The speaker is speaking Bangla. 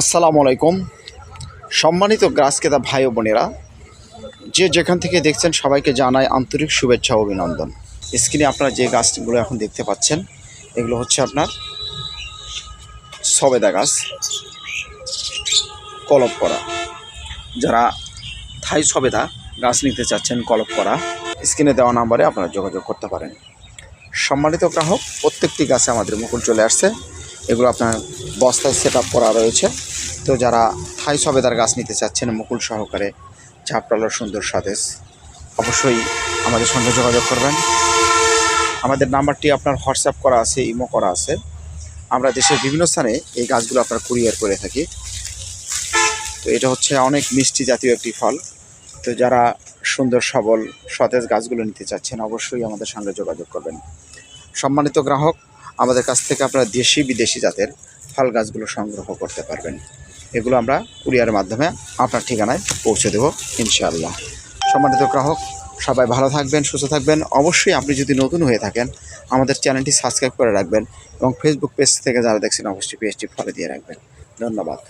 আসসালামু আলাইকুম। সম্মানিত গ্রাস ক্রেতা ভাই ও বোনেরা, যে যেখান থেকে দেখছেন সবাইকে জানাই আন্তরিক শুভেচ্ছা অভিনন্দন। স্ক্রিনে আপনারা যে গাছগুলো এখন দেখতে পাচ্ছেন, এগুলো হচ্ছে আপনার সবেদা গাছ, কলপ করা। যারা থাই সবেদা গাছ নিতে চাচ্ছেন, কলপ করা, স্ক্রিনে দেওয়া নাম্বারে আপনারা যোগাযোগ করতে পারেন। সম্মানিত গ্রাহক, প্রত্যেকটি গাছে আমাদের মুকুল চলে আসছে। এগুলো আপনার বস্তায় সেট করা রয়েছে। তো যারা থাই সবেদার গাছ নিতে চাচ্ছেন, মুকুল সহকারে ঝাপটালো সুন্দর সতেজ অবশ্যই আমাদের সঙ্গে যোগাযোগ করবেন। আমাদের নাম্বারটি আপনার হোয়াটসঅ্যাপ করা আছে, ইমো করা আছে। আমরা দেশের বিভিন্ন স্থানে এই গাছগুলো আপনার কুরিয়ার করে থাকি। তো এটা হচ্ছে অনেক মিষ্টি জাতীয় একটি ফল। তো যারা সুন্দর, সবল, সতেজ গাছগুলো নিতে চাচ্ছেন, অবশ্যই আমাদের সঙ্গে যোগাযোগ করবেন। সম্মানিত গ্রাহক আমাদের কাছ থেকে আপনারা দেশি বিদেশি জাতের ফল গাছগুলো সংগ্রহ করতে পারবেন। এগুলো আমরা কুরিয়ার মাধ্যমে আপনার ঠিকানায় পৌঁছে দেব, ইনশাআল্লাহ। সম্মানিত গ্রাহক, সবাই ভালো থাকবেন, সুস্থ থাকবেন। অবশ্যই আপনি যদি নতুন হয়ে থাকেন, আমাদের চ্যানেলটি সাবস্ক্রাইব করে রাখবেন এবং ফেসবুক পেজ থেকে যারা দেখছেন, অবশ্যই পেজটি ফলো দিয়ে রাখবেন। ধন্যবাদ।